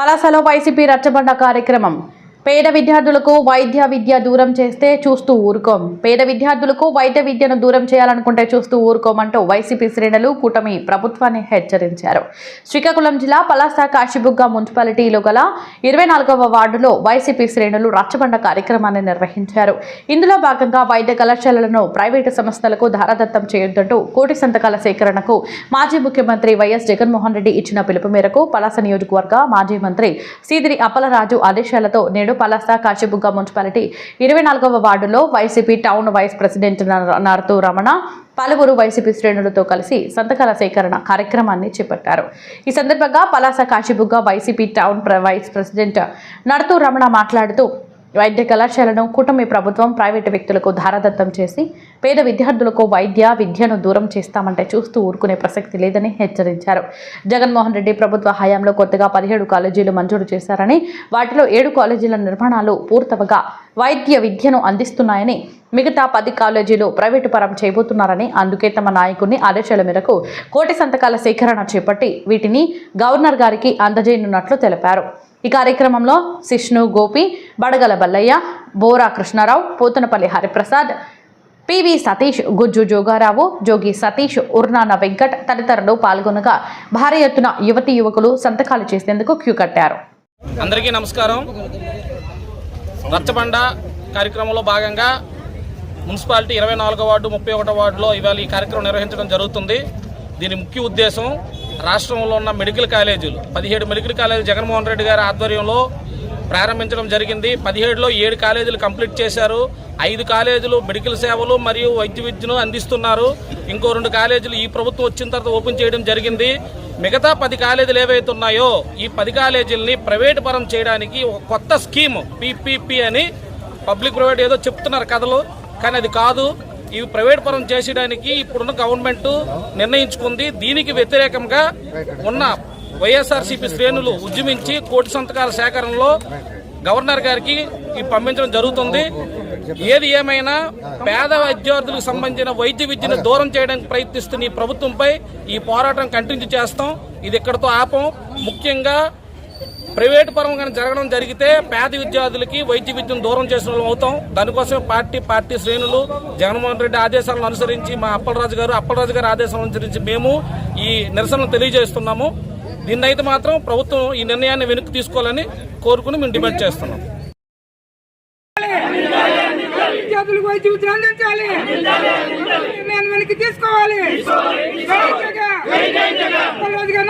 పలాసలో YCP రచ్చబండ కార్యక్రమం. పేద విద్యార్థులకు వైద్య విద్య దూరం చేస్తే చూస్తూ ఊరుకోం. పేద విద్యార్థులకు వైద్య విద్యను దూరం చేయాలనుకుంటే చూస్తూ ఊరుకోమంటూ వైసీపీ శ్రేణులు కూటమి ప్రభుత్వాన్ని హెచ్చరించారు. శ్రీకాకుళం జిల్లా పలాస కాశీబుగ్గ మున్సిపాలిటీలో గల ఇరవై నాలుగవ వార్డులో వైసీపీ శ్రేణులు రచ్చబండ కార్యక్రమాన్ని నిర్వహించారు. ఇందులో భాగంగా వైద్య కళాశాలలను ప్రైవేటు సంస్థలకు ధారాదత్తం చేయొద్దంటూ కోటి సంతకాల సేకరణకు మాజీ ముఖ్యమంత్రి వైఎస్ జగన్మోహన్ రెడ్డి ఇచ్చిన పిలుపు మేరకు పలాస నియోజకవర్గ మాజీ మంత్రి సీదిరి అప్పలరాజు ఆదేశాలతో నేడు పలాస కాశీబుగ్గ మున్సిపాలిటీ ఇరవై నాలుగవ వార్డులో వైసీపీ టౌన్ వైస్ ప్రెసిడెంట్ నర- నరతు రమణ పలువురు వైసీపీ శ్రేణులతో కలిసి సంతకాల సేకరణ కార్యక్రమాన్ని చేపట్టారు. ఈ సందర్భంగా Palasa Kasibugga YCP town vice president Narathu Ramana మాట్లాడుతూ వైద్య కళాశాలను కూటమి ప్రభుత్వం ప్రైవేటు వ్యక్తులకు ధారదత్తం చేసి పేద విద్యార్థులకు వైద్య విద్యను దూరం చేస్తామంటే చూస్తూ ఊరుకునే ప్రసక్తి లేదని హెచ్చరించారు. జగన్మోహన్ రెడ్డి ప్రభుత్వ హయాంలో కొత్తగా పదిహేడు కాలేజీలు మంజూరు చేశారని వాటిలో ఏడు కాలేజీల నిర్మాణాలు పూర్తవగా వైద్య విద్యను అందిస్తున్నాయని మిగతా పది కాలేజీలు ప్రైవేటు పరం చేయబోతున్నారని అందుకే తమ నాయకుని ఆదేశాల మేరకు కోటి సంతకాల సేకరణ చేపట్టి వీటిని గవర్నర్ గారికి అందజేయనున్నట్లు తెలిపారు. ఈ కార్యక్రమంలో శిష్ణు గోపి బడగల బల్లయ్య బోరా కృష్ణారావు పోతనపల్లి హరిప్రసాద్ పివి సతీష్ గుజ్జు జోగారావు జోగి సతీష్ ఉర్నాన వెంకట్ తదితరులు పాల్గొనగా భారీ ఎత్తున యువతి యువకులు సంతకాలు చేసేందుకు క్యూ కట్టారు. అందరికీ నమస్కారం. రచ్చబండ కార్యక్రమంలో భాగంగా మున్సిపాలిటీ ఇరవై నాలుగో వార్డు ముప్పై ఒకటో వార్డులో ఇవాళ ఈ కార్యక్రమం నిర్వహించడం జరుగుతుంది. దీని ముఖ్య ఉద్దేశం రాష్ట్రంలో ఉన్న మెడికల్ కాలేజీలు. పదిహేడు మెడికల్ కాలేజీ జగన్మోహన్ రెడ్డి గారి ఆధ్వర్యంలో ప్రారంభించడం జరిగింది. పదిహేడులో ఏడు కాలేజీలు కంప్లీట్ చేశారు. ఐదు కాలేజీలు మెడికల్ సేవలు మరియు వైద్య విద్యను అందిస్తున్నారు. ఇంకో రెండు కాలేజీలు ఈ ప్రభుత్వం వచ్చిన తర్వాత ఓపెన్ చేయడం జరిగింది. మిగతా పది కాలేజీలు ఏవైతే ఉన్నాయో ఈ పది కాలేజీలని ప్రైవేట్ పరం చేయడానికి ఒక కొత్త స్కీమ్ పీపీపీ అని పబ్లిక్ ప్రైవేట్ ఏదో చెప్తున్నారు కథలు. కానీ అది కాదు. ఇవి ప్రైవేట్ పరం చేసేయడానికి ఇప్పుడున్న గవర్నమెంట్ నిర్ణయించుకుంది. దీనికి వ్యతిరేకంగా ఉన్న వైఎస్ఆర్సీపీ శ్రేణులు ఉద్యమించి కోటి సంతకాల సేకరణలో గవర్నర్ గారికి ఇవి పంపించడం జరుగుతుంది. ఏది ఏమైనా పేద విద్యార్థులకు సంబంధించిన వైద్య విద్యను దూరం చేయడానికి ప్రయత్నిస్తున్న ఈ ప్రభుత్వంపై ఈ పోరాటం కంటిన్యూ చేస్తాం. ఇది ఇక్కడతో ఆపం. ముఖ్యంగా ప్రైవేటు పరంగా జరగడం జరిగితే పేద విద్యార్థులకి వైద్య విద్యను దూరం చేసిన వాళ్ళం అవుతాం. దానికోసమే పార్టీ పార్టీ శ్రేణులు జగన్మోహన్ రెడ్డి ఆదేశాలను అనుసరించి మా అప్పలరాజు గారు అప్పలరాజు గారి ఆదేశాలను అనుసరించి మేము ఈ నిరసనలు తెలియజేస్తున్నాము. దీన్నైతే మాత్రం ప్రభుత్వం ఈ నిర్ణయాన్ని వెనక్కి తీసుకోవాలని కోరుకుని మేము డిమాండ్ చేస్తున్నాం. విద్యార్థులకు వైద్య విద్యను అందించాలి. నేను వెనక్కి తీసుకోవాలి.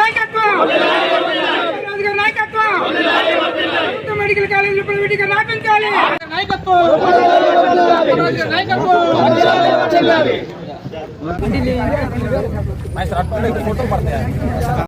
నాయకత్వం రాజు గారి నాయకత్వం ప్రభుత్వ మెడికల్ కాలేజీలు ప్రైవేటీగా రాపించాలి నాయకత్వం